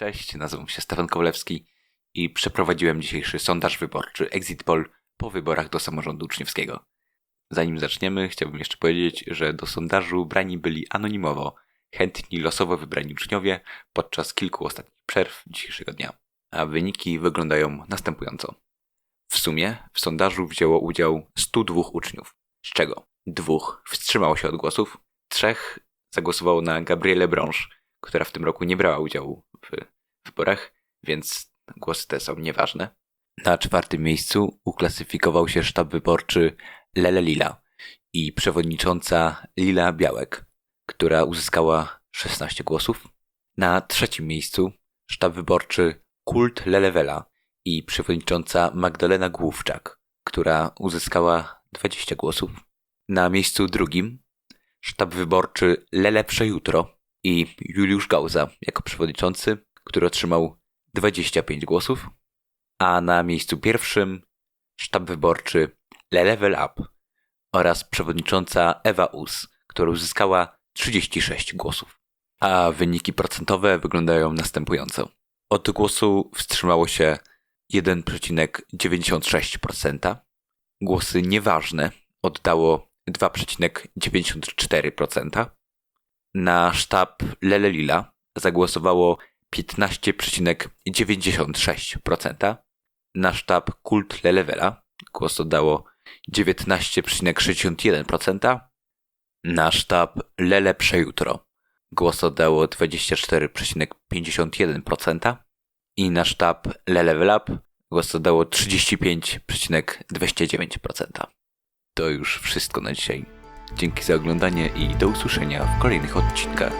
Cześć, nazywam się Stefan Kowalewski i przeprowadziłem dzisiejszy sondaż wyborczy Exit Poll po wyborach do samorządu uczniowskiego. Zanim zaczniemy, chciałbym jeszcze powiedzieć, że do sondażu brani byli anonimowo chętni losowo wybrani uczniowie podczas kilku ostatnich przerw dzisiejszego dnia. A wyniki wyglądają następująco. W sumie w sondażu wzięło udział 102 uczniów, z czego dwóch wstrzymało się od głosów, trzech zagłosowało na Gabrielę Brąż, która w tym roku nie brała udziału w wyborach, więc głosy te są nieważne. Na czwartym miejscu uklasyfikował się sztab wyborczy Lele Lila i przewodnicząca Lila Białek, która uzyskała 16 głosów. Na trzecim miejscu sztab wyborczy Kult Lelewela i przewodnicząca Magdalena Główczak, która uzyskała 20 głosów. Na miejscu drugim sztab wyborczy Lelepsze Jutro i Juliusz Gauza jako przewodniczący, który otrzymał 25 głosów. A na miejscu pierwszym sztab wyborczy Le Level Up oraz przewodnicząca Ewa Us, która uzyskała 36 głosów. A wyniki procentowe wyglądają następująco. Od głosu wstrzymało się 1,96%. Głosy nieważne oddało 2,94%. Na sztab Lele Lila zagłosowało 15,96%. Na sztab Kult Lelewela głos oddało 19,61%. Na sztab Lele Przejutro głos oddało 24,51%. I na sztab Lele Level Up głos oddało 35,29%. To już wszystko na dzisiaj. Dzięki za oglądanie i do usłyszenia w kolejnych odcinkach.